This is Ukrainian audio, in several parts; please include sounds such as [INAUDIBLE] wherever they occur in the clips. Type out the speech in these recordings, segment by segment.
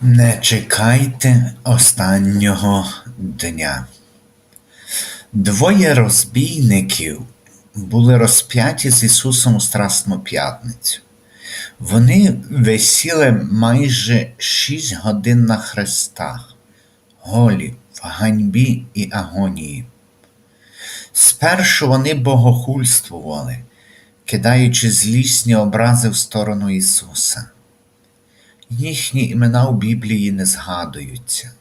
Не чекайте останнього дня. Двоє розбійників були розп'яті з Ісусом у Страсну п'ятницю. Вони висіли майже шість годин на хрестах, голі в ганьбі і агонії. Спершу вони богохульствували, кидаючи злісні образи в сторону Ісуса. Їхні імена у Біблії не згадуються.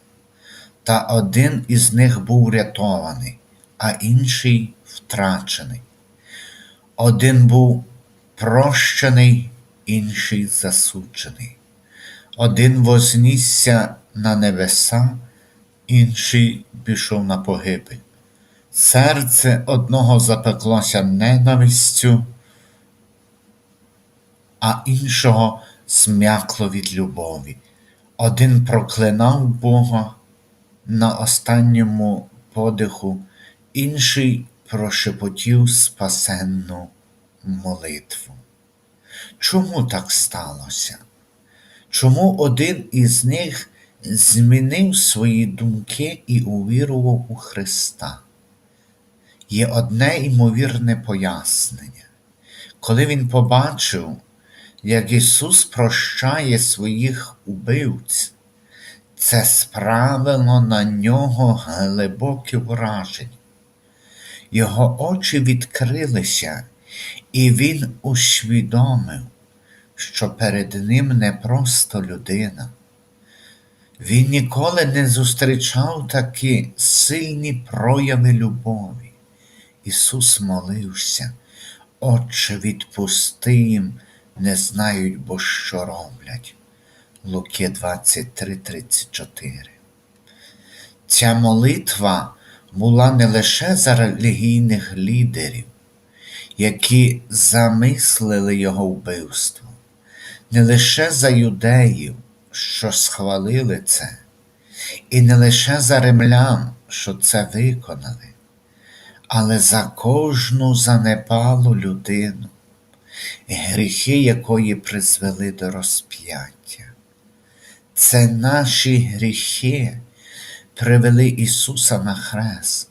Та один із них був врятований, а інший втрачений. Один був прощений, інший засуджений. Один вознісся на небеса, інший пішов на погибель. Серце одного запеклося ненавистю, а іншого зм'якло від любові. Один проклинав Бога на останньому подиху, інший прошепотів спасенну молитву. Чому так сталося? Чому один із них змінив свої думки і увірував у Христа? Є одне ймовірне пояснення. Коли він побачив, як Ісус прощає своїх убивць, це справило на нього глибоке враження. Його очі відкрилися, і він усвідомив, що перед ним не просто людина. Він ніколи не зустрічав такі сильні прояви любові. Ісус молився, Отче, відпусти їм, не знають, бо що роблять. Луки 23:34. Ця молитва була не лише за релігійних лідерів, які замислили його вбивство, не лише за юдеїв, що схвалили це, і не лише за римлян, що це виконали, але за кожну занепалу людину, гріхи якої призвели до розп'яття. Це наші гріхи привели Ісуса на хрест.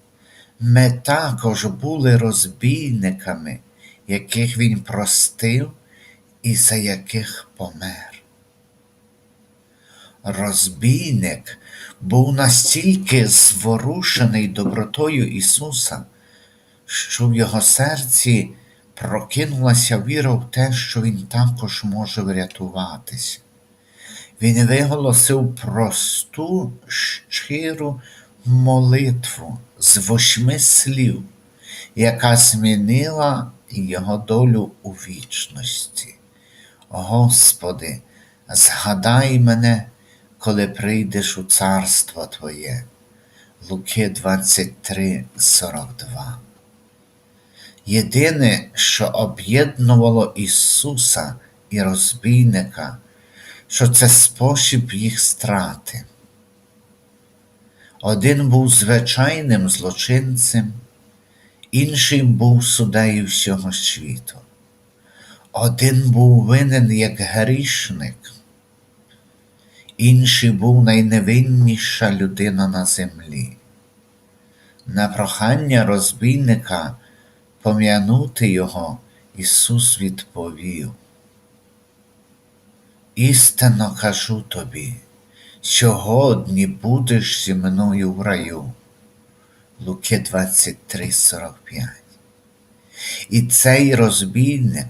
Ми також були розбійниками, яких Він простив і за яких помер. Розбійник був настільки зворушений добротою Ісуса, що в його серці прокинулася віра в те, що Він також може врятуватися. Він виголосив просту, щиру молитву з восьми слів, яка змінила його долю у вічності. Господи, згадай мене, коли прийдеш у царство Твоє. Луки 23, 42. Єдине, що об'єднувало Ісуса і розбійника, що це спосіб їх страти. Один був звичайним злочинцем, інший був судею всього світу. Один був винен як грішник, інший був найневинніша людина на землі. На прохання розбійника пом'янути його Ісус відповів. Істинно кажу тобі, сьогодні будеш зі мною в раю. Луки 23:45. І цей розбійник,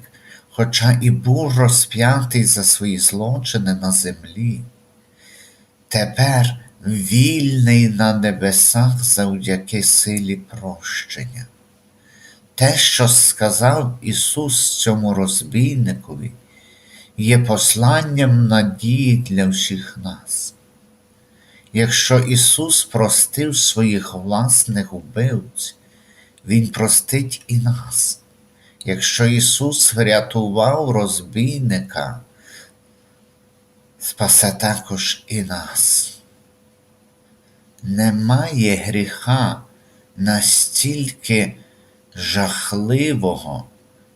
хоча і був розп'ятий за свої злочини на землі, тепер вільний на небесах завдяки силі прощення. Те, що сказав Ісус цьому розбійникові, є посланням надії для всіх нас. Якщо Ісус простив своїх власних вбивць, Він простить і нас. Якщо Ісус врятував розбійника, спасе також і нас. Немає гріха настільки жахливого,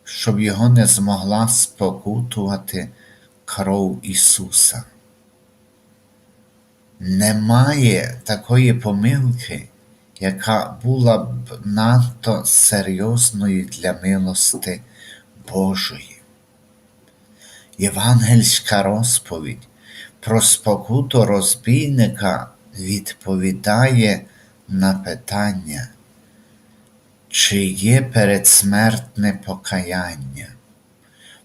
щоб його не змогла спокутувати кров Ісуса. Немає такої помилки, яка була б надто серйозною для милости Божої. Євангельська розповідь про спокуту розбійника відповідає на питання, чи є передсмертне покаяння.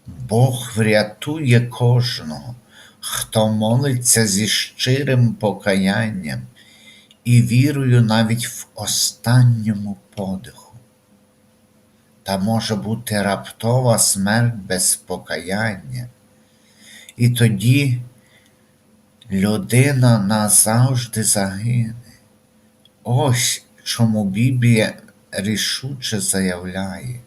Бог врятує кожного, хто молиться зі щирим покаянням і вірою навіть в останньому подиху. Та може бути раптова смерть без покаяння. І тоді людина назавжди загине. Ось чому Біблія рішуче заявляє.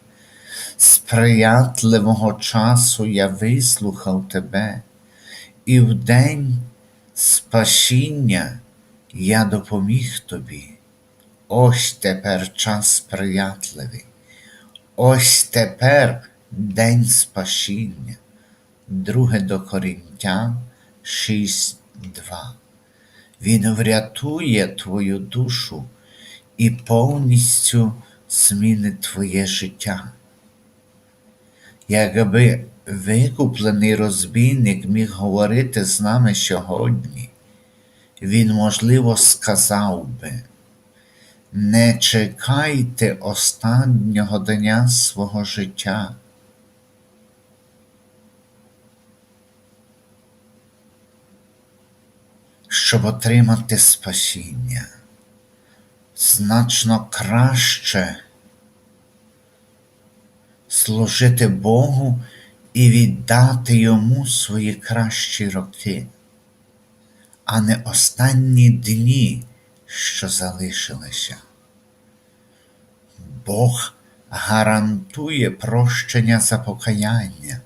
Сприятливого часу я вислухав тебе, і в день спасіння я допоміг тобі. Ось тепер час сприятливий. Ось тепер день спасіння. Друге до Корінтян 6.2. Він врятує твою душу і повністю змінить твоє життя. Якби викуплений розбійник міг говорити з нами сьогодні, він, можливо, сказав би, не чекайте останнього дня свого життя. Щоб отримати спасіння, значно краще служити Богу і віддати Йому свої кращі роки, а не останні дні, що залишилися. Бог гарантує прощення за покаяння.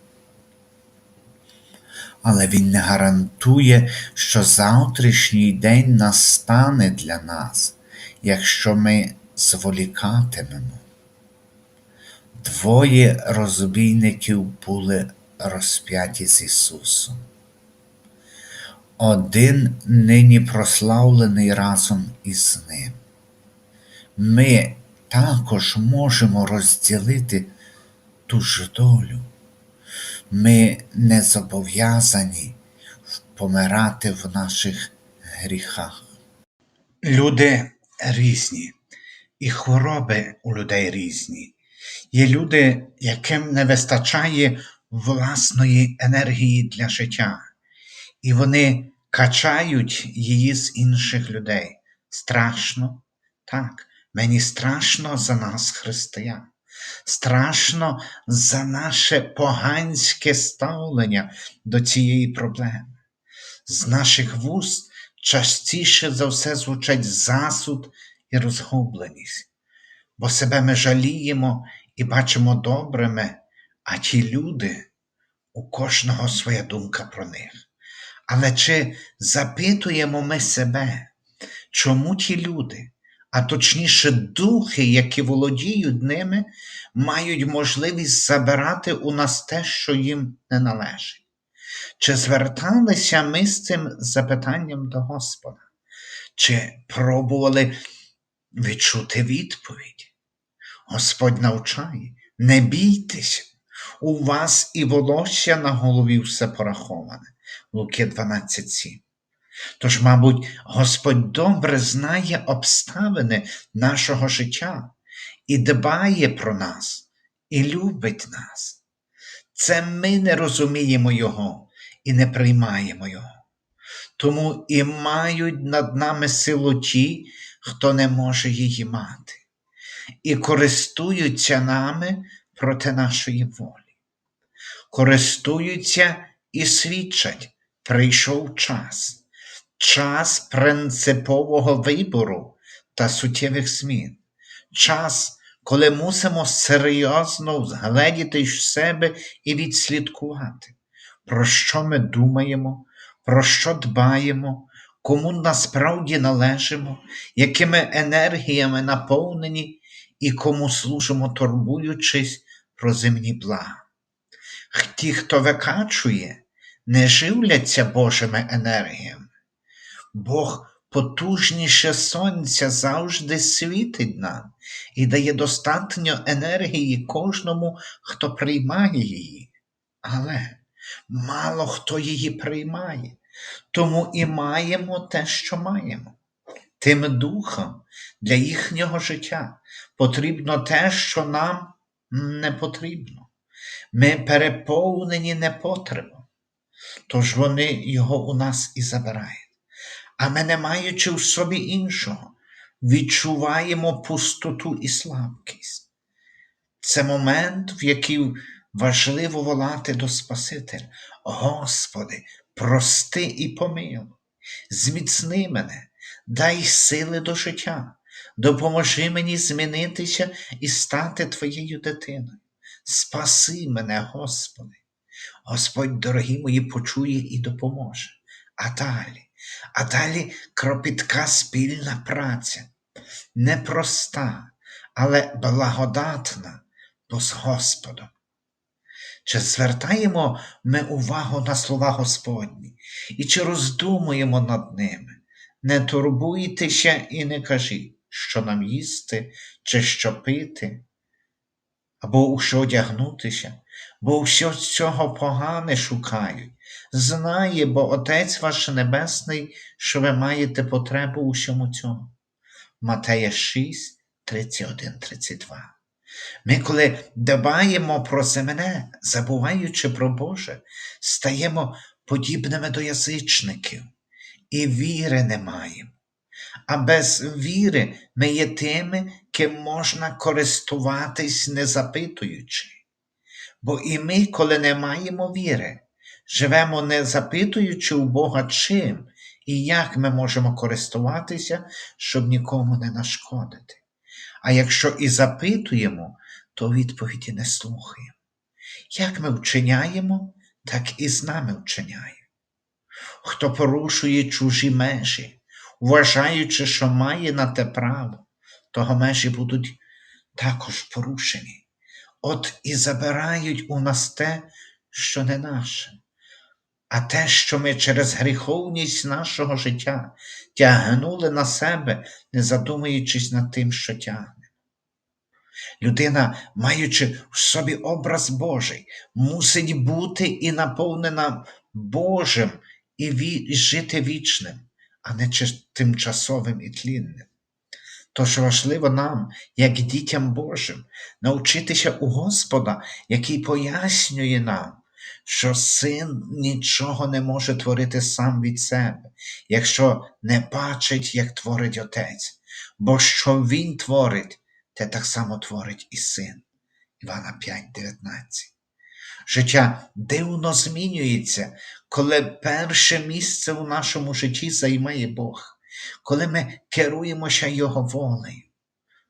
Але Він не гарантує, що завтрашній день настане для нас, якщо ми зволікатимемо. Двоє розбійників були розп'яті з Ісусом. Один нині прославлений разом із Ним. Ми також можемо розділити ту ж долю. Ми не зобов'язані помирати в наших гріхах. Люди різні, і хвороби у людей різні. Є люди, яким не вистачає власної енергії для життя, і вони качають її з інших людей. Страшно, так, мені страшно за нас, християн. Страшно за наше поганське ставлення до цієї проблеми. З наших вуст частіше за все звучать засуд і розгубленість, бо себе ми жаліємо і бачимо добрими, а ті люди, у кожного своя думка про них. Але чи запитуємо ми себе, чому ті люди, а точніше духи, які володіють ними, мають можливість забирати у нас те, що їм не належить? Чи зверталися ми з цим запитанням до Господа? Чи пробували відчути відповідь? Господь навчає, не бійтеся, у вас і волосся на голові все пораховане. Луки 12.7. Тож, мабуть, Господь добре знає обставини нашого життя і дбає про нас, і любить нас. Це ми не розуміємо Його і не приймаємо Його. Тому і мають над нами силу ті, хто не може її мати і користуються нами проти нашої волі. Користуються і свідчать, прийшов час, час принципового вибору та суттєвих змін, час, коли мусимо серйозно взгледіти себе і відслідкувати, про що ми думаємо, про що дбаємо, кому насправді належимо, якими енергіями наповнені і кому служимо, турбуючись про земні блага. Ті, хто викачує, не живляться Божими енергіями. Бог потужніше сонця завжди світить нам і дає достатньо енергії кожному, хто приймає її. Але мало хто її приймає, тому і маємо те, що маємо. Тим духом для їхнього життя потрібно те, що нам не потрібно. Ми переповнені непотребом, тож вони його у нас і забирають. Ми, не маючи в собі іншого, відчуваємо пустоту і слабкість. Це момент, в який важливо волати до Спасителя. Господи, прости і помилуй, зміцни мене, дай сили до життя, допоможи мені змінитися і стати Твоєю дитиною. Спаси мене, Господи. Господь, дорогі мої, почує і допоможе. А далі, а далі кропітка спільна праця, непроста, але благодатна, бо з Господом. Чи звертаємо ми увагу на слова Господні і чи роздумуємо над ними? Не турбуйтеся і не кажіть, що нам їсти, чи що пити, або у що одягнутися, бо все цього погане шукають. Знає, бо Отець ваш Небесний, що ви маєте потребу у всьому цьому. Матея 6, 31, 32. Ми, коли дбаємо про земне, забуваючи про Боже, стаємо подібними до язичників і віри не маємо. А без віри ми є тими, ким можна користуватись не запитуючи. Бо і ми, коли не маємо віри, живемо не запитуючи у Бога чим і як ми можемо користуватися, щоб нікому не нашкодити. А якщо і запитуємо, то відповіді не слухаємо. Як ми вчиняємо, так і з нами вчиняє. Хто порушує чужі межі, вважаючи, що має на те право, того межі будуть також порушені. От і забирають у нас те, що не наше, а те, що ми через гріховність нашого життя тягнули на себе, не задумуючись над тим, що тягне. Людина, маючи в собі образ Божий, мусить бути і наповнена Божим і, і жити вічним, а не тимчасовим і тлінним. Тож важливо нам, як дітям Божим, навчитися у Господа, який пояснює нам, що син нічого не може творити сам від себе, якщо не бачить, як творить Отець, бо що Він творить, те так само творить і син. Івана 5,19. Життя дивно змінюється, коли перше місце у нашому житті займає Бог, коли ми керуємося Його волею,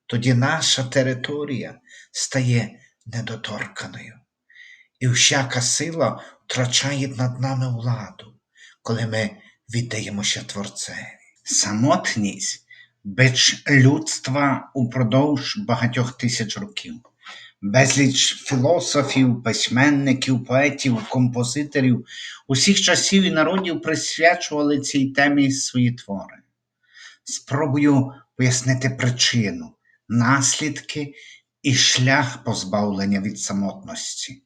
тоді наша територія стає недоторканою, і всяка сила втрачає над нами владу, коли ми віддаємося Творцеві. Самотність бич людства упродовж багатьох тисяч років. Безліч філософів, письменників, поетів, композиторів усіх часів і народів присвячували цій темі свої твори. Спробую пояснити причину, наслідки і шлях позбавлення від самотності.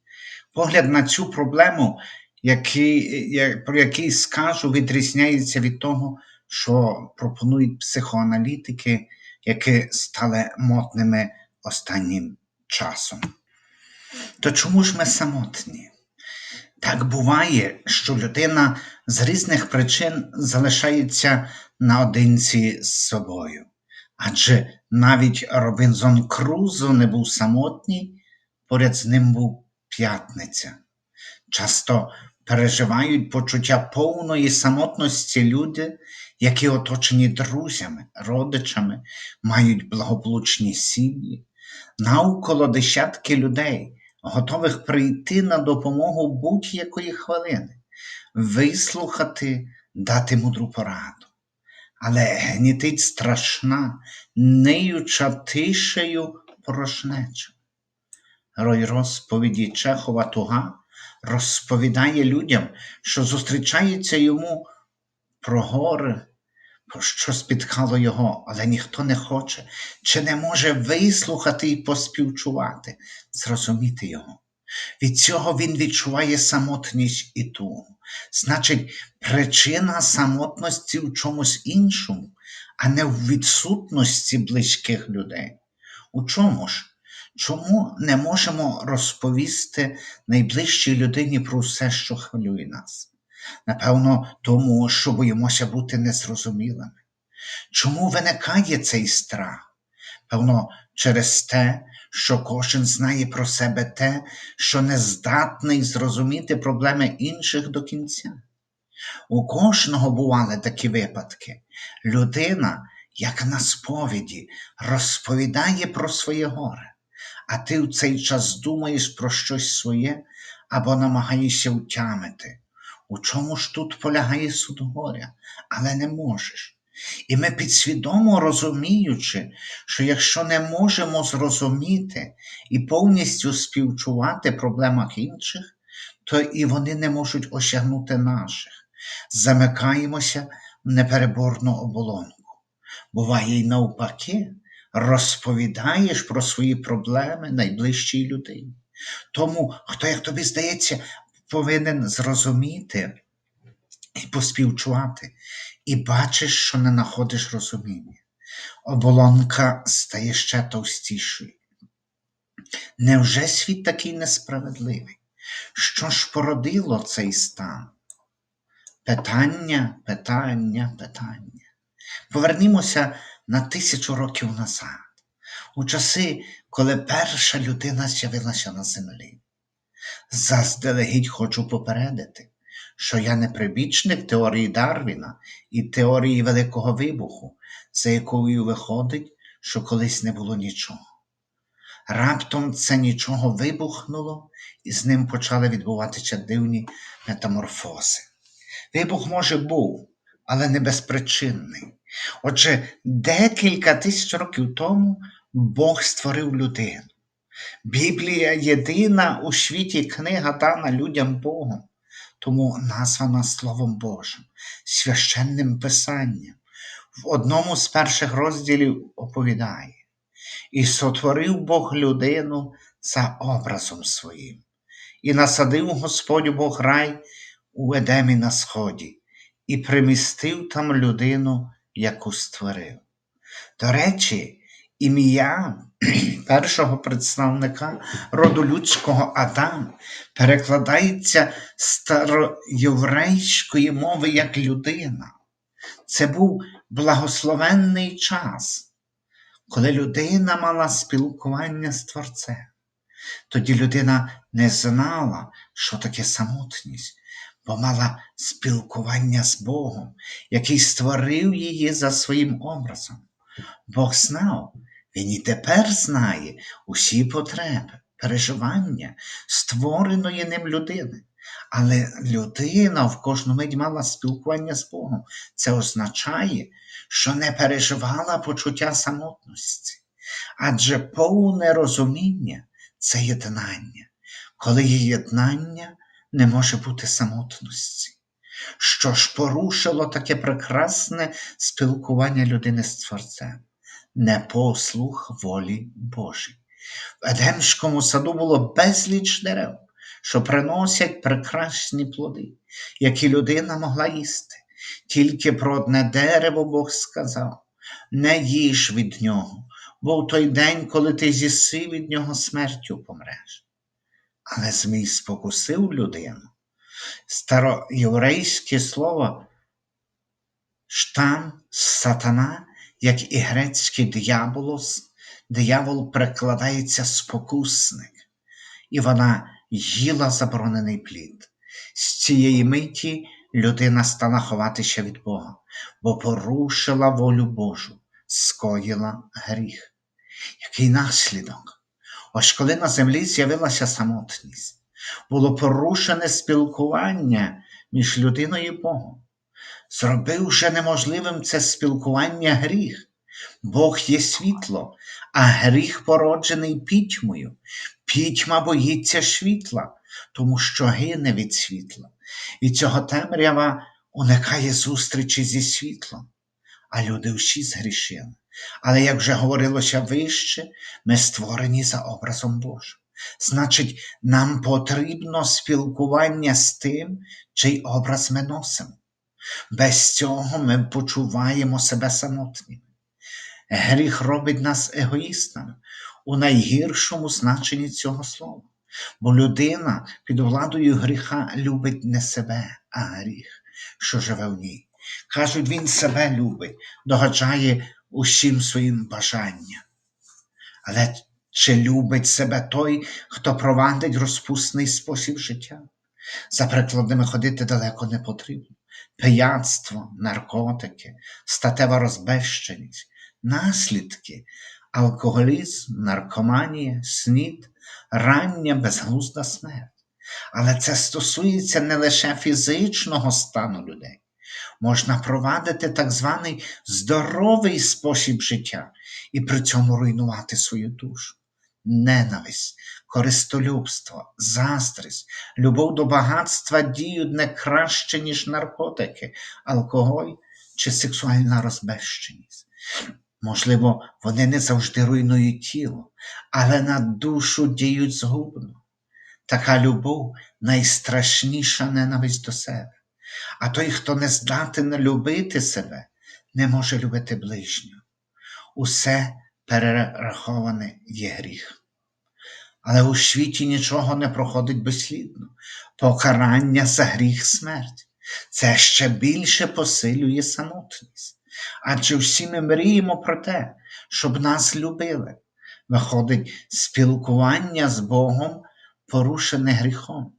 Погляд на цю проблему, який, про який скажу, відрізняється від того, що пропонують психоаналітики, які стали модними останнім часом. То чому ж ми самотні? Так буває, що людина з різних причин залишається наодинці з собою. Адже навіть Робінзон Крузо не був самотній, поряд з ним був п'ятниця. Часто переживають почуття повної самотності люди, які оточені друзями, родичами, мають благополучні сім'ї, навколо десятки людей, готових прийти на допомогу будь-якої хвилини, вислухати, дати мудру пораду. Але гнітить страшна, неюча тишею порожнеча. Рой розповіді Чехова Туга розповідає людям, що зустрічається йому про про що спіткало його, але ніхто не хоче, чи не може вислухати і поспівчувати, зрозуміти його. Від цього він відчуває самотність і тугу. Значить, причина самотності в чомусь іншому, а не в відсутності близьких людей. У чому ж? Чому не можемо розповісти найближчій людині про все, що хвилює нас? Напевно, тому, що боїмося бути незрозумілими. Чому виникає цей страх? Певно, через те, що кожен знає про себе те, що не здатний зрозуміти проблеми інших до кінця. У кожного бували такі випадки. Людина, як на сповіді, розповідає про своє горе, а ти в цей час думаєш про щось своє або намагаєшся утямити. У чому ж тут полягає суд горя, але не можеш. І ми підсвідомо розуміючи, що якщо не можемо зрозуміти і повністю співчувати проблемах інших, то і вони не можуть осягнути наших. Замикаємося в непереборну оболонку. Буває й навпаки, розповідаєш про свої проблеми найближчій людині. Тому, хто, як тобі здається, повинен зрозуміти і поспівчувати, і бачиш, що не знаходиш розуміння. Оболонка стає ще товстішою. Невже світ такий несправедливий? Що ж породило цей стан? Питання, питання, питання. Повернімося на тисячу років назад, у часи, коли перша людина з'явилася на землі. Заздалегідь хочу попередити, що я не прибічник теорії Дарвіна і теорії Великого Вибуху, за якою виходить, що колись не було нічого. Раптом це нічого вибухнуло, і з ним почали відбуватися дивні метаморфози. Вибух, може, був, але не безпричинний. Отже, декілька тисяч років тому Бог створив людину. Біблія єдина у світі книга дана людям Богом, тому названа Словом Божим, священним Писанням. В одному з перших розділів оповідає: І сотворив Бог людину за образом своїм, і насадив Господь Бог рай у Едемі на сході, і примістив там людину, яку створив. До речі, ім'я [CLEARS THROAT] першого представника роду людського Адам перекладається з староєврейської мови як людина. Це був благословенний час, коли людина мала спілкування з Творцем. Тоді людина не знала, що таке самотність, бо мала спілкування з Богом, який створив її за своїм образом. Бог знав, він і тепер знає усі потреби, переживання створеної ним людини. Але людина в кожну мить мала спілкування з Богом. Це означає, що не переживала почуття самотності. Адже повне розуміння це єднання, коли є єднання, не може бути самотності. Що ж порушило таке прекрасне спілкування людини з Творцем? Непослух волі Божій. В Едемському саду було безліч дерев, що приносять прекрасні плоди, які людина могла їсти. Тільки про одне дерево Бог сказав: не їж від нього, бо в той день, коли ти з'їси від нього смертю помреш. Але Змій спокусив людину. Староєврейське слово штам сатана, як і грецький дияволос, диявол перекладається спокусник, і вона їла заборонений плід. З цієї миті людина стала ховатися від Бога, бо порушила волю Божу, скоїла гріх. Який наслідок? Ось коли на землі з'явилася самотність, було порушене спілкування між людиною і Богом. Зробивши неможливим це спілкування гріх. Бог є світло, а гріх породжений пітьмою. Пітьма боїться світла, тому що гине від світла. Від цього темрява уникає зустрічі зі світлом. а люди всі згрішили. Але, як вже говорилося вище, ми створені за образом Божим. Значить, нам потрібно спілкування з тим, чий образ ми носимо. Без цього ми почуваємо себе самотніми. Гріх робить нас егоїстами у найгіршому значенні цього слова. Бо людина під владою гріха любить не себе, а гріх, що живе в ній. Кажуть, він себе любить, догаджає усім своїм бажанням. Але чи любить себе той, хто провадить розпусний спосіб життя? За прикладами ходити далеко не потрібно. Пияцтво, наркотики, статева розбещеність, наслідки, алкоголізм, наркоманія, снід, рання безглузда смерть. Але це стосується не лише фізичного стану людей. Можна провадити так званий здоровий спосіб життя і при цьому руйнувати свою душу. Ненависть, користолюбство, заздрість, любов до багатства діють не краще, ніж наркотики, алкоголь чи сексуальна розбещеність. Можливо, вони не завжди руйнують тіло, але на душу діють згубно. Така любов найстрашніша ненависть до себе. А той, хто не здатен любити себе, не може любити ближнього. Усе перераховане є гріх. Але у світі нічого не проходить безслідно. Покарання за гріх смерть. Це ще більше посилює самотність. Адже всі ми мріємо про те, щоб нас любили. Виходить, спілкування з Богом порушене гріхом.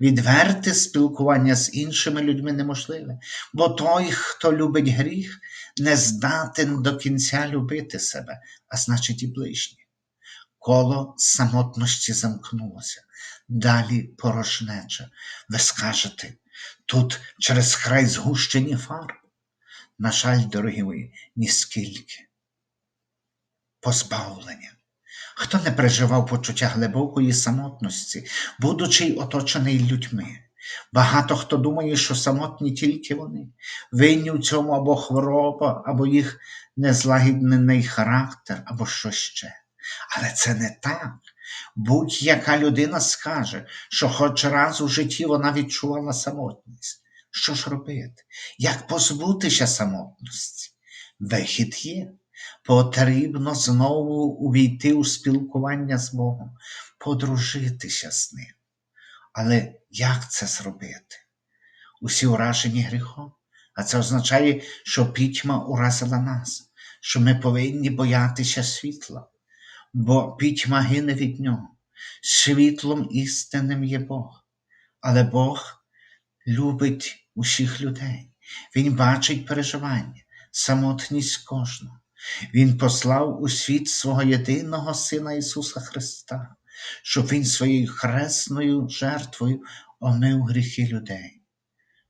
Відверте спілкування з іншими людьми неможливе, бо той, хто любить гріх, не здатен до кінця любити себе, а значить і ближнє. Коло самотності замкнулося, далі порожнеча. Ви скажете, тут через край згущені фарб. На жаль, дорогі мої, ніскільки. Позбавлення. Хто не переживав почуття глибокої самотності, будучи й оточений людьми. Багато хто думає, що самотні тільки вони, винні в цьому або хвороба, або їх незлагіднений характер, або що ще. Але це не так. Будь-яка людина скаже, що хоч раз у житті вона відчувала самотність. Що ж робити? Як позбутися самотності? Вихід є. Потрібно знову увійти у спілкування з Богом, подружитися з Ним. Але як це зробити? Усі уражені гріхом, а це означає, що пітьма уразила нас, що ми повинні боятися світла, бо пітьма гине від нього. Світлом істинним є Бог, але Бог любить усіх людей. Він бачить переживання, самотність кожного. Він послав у світ свого єдиного Сина Ісуса Христа, щоб Він своєю хресною жертвою омив гріхи людей.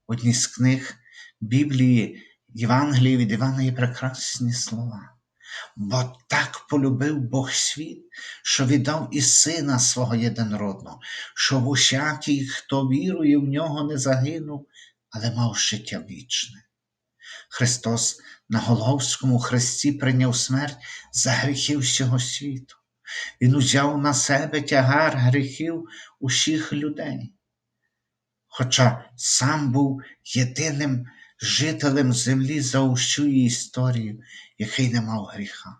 В одній з книг Біблії Євангелії від Івана є прекрасні слова. Бо так полюбив Бог світ, що віддав і сина свого єдинородного, щоб усякий, хто вірує в нього, не загинув, але мав життя вічне. Христос на Голговському хресті прийняв смерть за гріхи всього світу. Він узяв на себе тягар гріхів усіх людей. Хоча сам був єдиним жителем землі за усю її історію, який не мав гріха.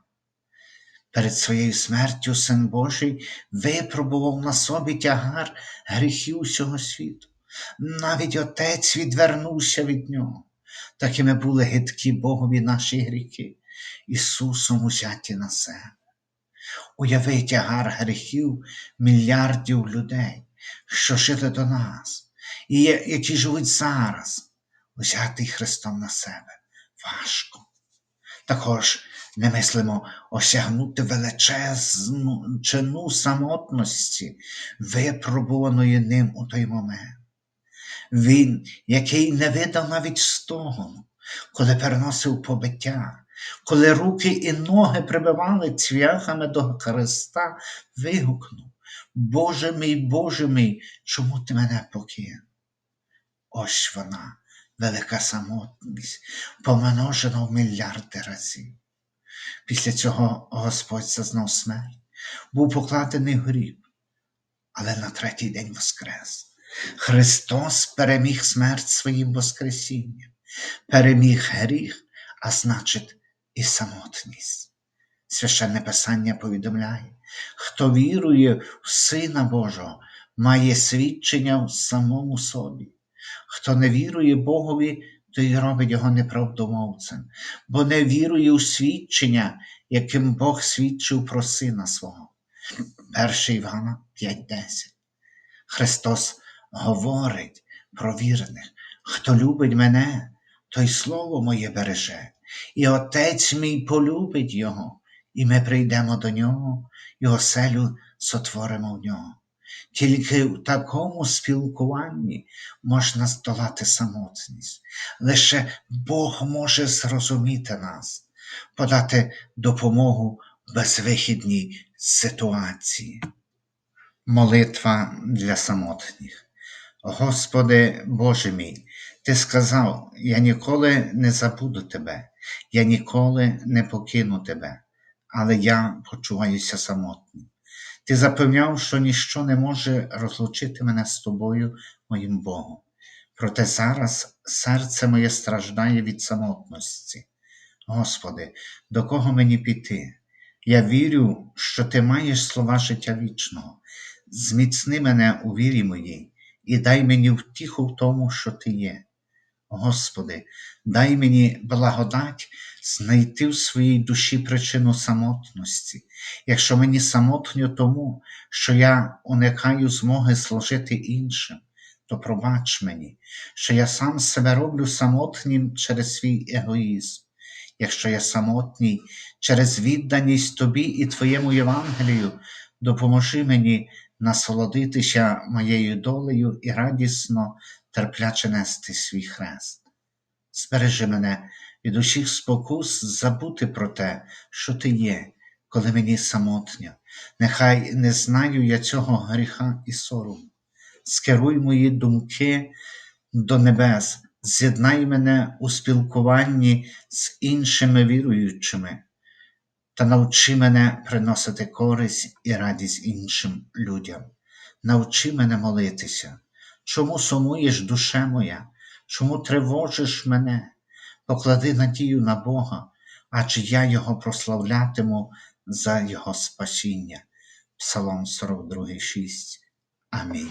Перед своєю смертю Син Божий випробував на собі тягар гріхів усього світу. Навіть Отець відвернувся від нього. Такими були гидкі Богові наші гріхи, Ісусом узяті на себе. Уяви тягар гріхів мільярдів людей, що жили до нас, і які живуть зараз, узятий Христом на себе. Важко. Також не мислимо осягнути величезну чину самотності, випробуваної ним у той момент. Він, який не видав навіть стогону, коли переносив побиття, коли руки і ноги прибивали цвяхами до Христа, вигукнув Боже мій, Боже мій, чому ти мене покинув? Ось вона, велика самотність, помножена в мільярди разів. Після цього Господь зазнав смерть, був покладений гріб, але на третій день воскрес. Христос переміг смерть своїм Воскресінням, переміг гріх, а значить, і самотність. Священне Писання повідомляє, хто вірує в Сина Божого, має свідчення в самому собі. Хто не вірує Богові, той робить його неправдомовцем, бо не вірує у свідчення, яким Бог свідчив про Сина свого. 1 Івана 5.10. Христос говорить про вірних, хто любить мене, той слово моє береже, і Отець мій полюбить Його, і ми прийдемо до нього, і оселю сотворимо в нього. Тільки в такому спілкуванні можна здолати самотність. Лише Бог може зрозуміти нас, подати допомогу безвихідній ситуації. Молитва для самотніх. Господи Боже мій, Ти сказав, я ніколи не забуду Тебе, я ніколи не покину Тебе, але я почуваюся самотнім. Ти запевняв, що ніщо не може розлучити мене з тобою, моїм Богом. Проте зараз серце моє страждає від самотності. Господи, до кого мені піти? Я вірю, що Ти маєш слова життя вічного. Зміцни мене у вірі моїй і дай мені втіху в тому, що Ти є. Господи, дай мені благодать знайти в своїй душі причину самотності, якщо мені самотньо тому, що я уникаю змоги служити іншим, то пробач мені, що я сам себе роблю самотнім через свій егоїзм. Якщо я самотній через відданість Тобі і Твоєму Євангелію, допоможи мені насолодитися моєю долею і радісно, терпляче нести свій хрест. Збережи мене від усіх спокус забути про те, що ти є, коли мені самотньо. Нехай не знаю я цього гріха і сорому. Скеруй мої думки до небес, з'єднай мене у спілкуванні з іншими віруючими та навчи мене приносити користь і радість іншим людям. Навчи мене молитися. Чому сумуєш, душе моя? Чому тривожиш мене? Поклади надію на Бога, адже я Його прославлятиму за Його спасіння. Псалом 42, 6. Амінь.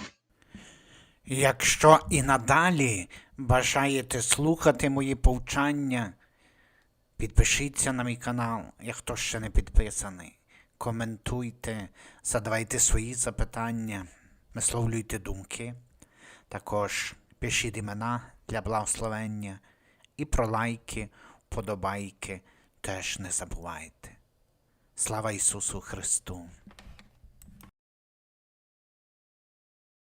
Якщо і надалі бажаєте слухати мої повчання, підпишіться на мій канал, як хто ще не підписаний. Коментуйте, задавайте свої запитання, висловлюйте думки. Також пишіть імена для благословення і про лайки, вподобайки теж не забувайте. Слава Ісусу Христу!